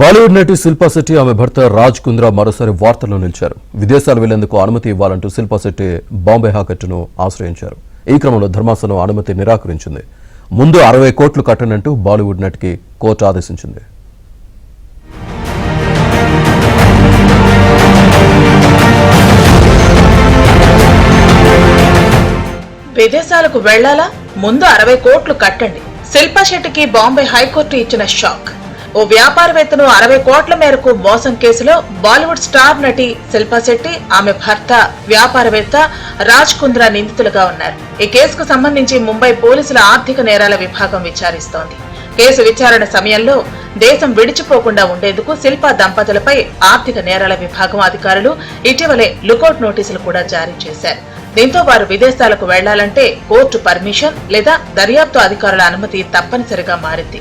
బాలీవుడ్ నటి శిల్పా శెట్టి ఆమె భర్త రాజ్ కుంద్రా మరోసారి వార్తల్లో నిలిచారు. విదేశాలు వెళ్ళేందుకు అనుమతి ఇవ్వాలంటూ శిల్పా శెట్టి బాంబే హాకట్టును ఆశ్రయించారు. ఈ క్రమంలో ధర్మాసనం అనుమతి నిరాకరించింది. ముందు అరవై కోట్లు కట్టనంటూ బాలీవుడ్ నటికి కోర్టు ఆదేశించింది. విదేశాలకు వెళ్ళాలా? ముందు అరవై కోట్లు కట్టండి. శిల్పా శెట్టికి బాంబే హైకోర్టు ఇచ్చిన షాక్. ఓ వ్యాపారవేత్తను అరవై కోట్ల మేరకు మోసం కేసులో బాలీవుడ్ స్టార్ నటి శిల్పా శెట్టి ఆమె భర్త వ్యాపారవేత్త రాజ్ కుంద్రా నిందితులుగా ఉన్నారు. ఈ కేసుకు సంబంధించి ముంబై పోలీసుల ఆర్థిక నేరాల విభాగం విచారిస్తోంది. కేసు విచారణ సమయంలో దేశం విడిచిపోకుండా ఉండేందుకు శిల్పా దంపతులపై ఆర్థిక నేరాల విభాగం అధికారులు ఇటీవలే లుకౌట్ నోటీసులు కూడా జారీ చేశారు. దీంతో వారు విదేశాలకు వెళ్ళాలంటే కోర్టు పర్మిషన్ లేదా దర్యాప్తు అధికారుల అనుమతి తప్పనిసరిగా మారింది.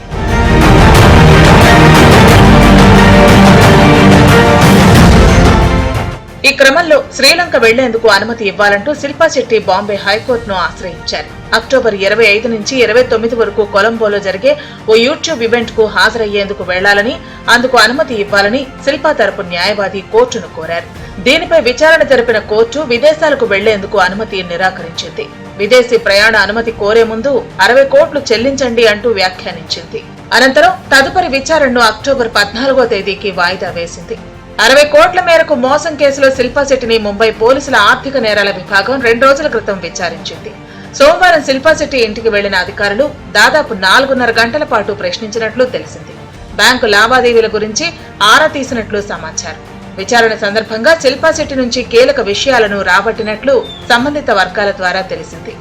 త్వరలో శ్రీలంక వెళ్ళేందుకు అనుమతి ఇవ్వాలంటూ శిల్పా శెట్టి బాంబే హైకోర్టును ఆశ్రయించారు. అక్టోబర్ ఇరవై ఐదు నుంచి ఇరవై తొమ్మిది వరకు కొలంబోలో జరిగే ఓ యూట్యూబ్ ఈవెంట్కు హాజరయ్యేందుకు వెళ్ళాలని అందుకు అనుమతి ఇవ్వాలని శిల్పా తరపు న్యాయవాది కోర్టును కోరారు. దీనిపై విచారణ జరిపిన కోర్టు విదేశాలకు వెళ్ళేందుకు అనుమతి నిరాకరించింది. విదేశీ ప్రయాణ అనుమతి కోరే ముందు అరవై కోట్లు చెల్లించండి అంటూ వ్యాఖ్యానించింది. అనంతరం తదుపరి విచారణను అక్టోబర్ పద్నాలుగో తేదీకి వాయిదా వేసింది. అరవై కోట్ల మేరకు మోసం కేసులో శిల్పా శెట్టిని ముంబై పోలీసుల ఆర్థిక నేరాల విభాగం రెండు రోజుల క్రితం విచారించింది. సోమవారం శిల్పా శెట్టి ఇంటికి వెళ్ళిన అధికారులు దాదాపు నాలుగున్నర గంటల పాటు ప్రశ్నించినట్లు తెలిసింది. బ్యాంకు లావాదేవీల గురించి ఆరా తీసినట్లు సమాచారం. విచారణ సందర్భంగా శిల్పా శెట్టి నుంచి కీలక విషయాలను రాబట్టినట్లు సంబంధిత వర్గాల ద్వారా తెలిసింది.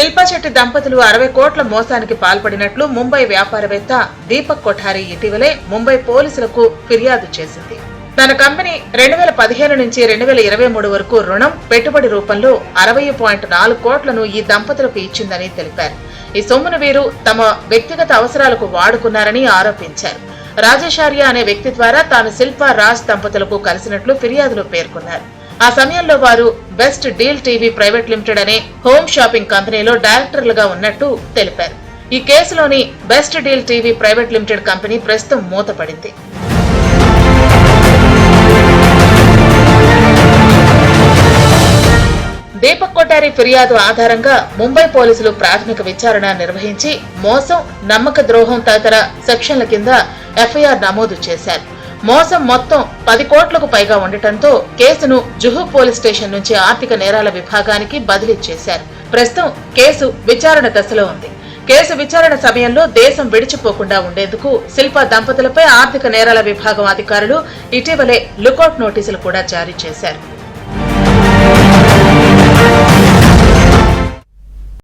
శిల్పా శెట్టి దంపతులు అరవై కోట్ల మోసానికి పాల్పడినట్లు ముంబై వ్యాపారవేత్త దీపక్ కొఠారి ఇటీవలే ముంబై పోలీసులకు ఫిర్యాదు చేసింది. తన కంపెనీ రెండు వేల పదిహేను నుంచి రెండు వేల ఇరవై మూడు వరకు రుణం పెట్టుబడి రూపంలో అరవై పాయింట్ నాలుగు కోట్లను ఈ దంపతులకు ఇచ్చిందని తెలిపారు. ఈ సొమ్మును వీరు తమ వ్యక్తిగత అవసరాలకు వాడుకున్నారని ఆరోపించారు. రాజేశార్య అనే వ్యక్తి ద్వారా తాను శిల్పా రాజ్ దంపతులకు కలిసినట్లు ఫిర్యాదులో పేర్కొన్నారు. ఆ సమయంలో వారు Best Deal TV private limited అనే హోమ్ షాపింగ్ కంపెనీలో డైరెక్టర్లుగా ఉన్నట్టు తెలిపారు. ఈ కేసులోని Best Deal TV private limited company ప్రస్తుతం మూతపడింది. దీపక్ కొటారి ఫిర్యాదు ఆధారంగా ముంబై పోలీసులు ప్రాథమిక విచారణ నిర్వహించి మోసం నమ్మక ద్రోహం తదితర సెక్షన్ల కింద ఎఫ్ఐఆర్ నమోదు చేశారు. మోసం మొత్తం పది కోట్లకు పైగా ఉండటంతో కేసును జుహు పోలీస్ స్టేషన్ నుంచి ఆర్థిక నేరాల విభాగానికి బదిలీ చేశారు. ప్రస్తుతం కేసు విచారణ దశలో ఉంది. కేసు విచారణ సమయంలో దేశం విడిచిపోకుండా ఉండేందుకు శిల్పా దంపతులపై ఆర్థిక నేరాల విభాగం అధికారులు ఇటీవలే లుకౌట్ నోటీసులు కూడా జారీ చేశారు.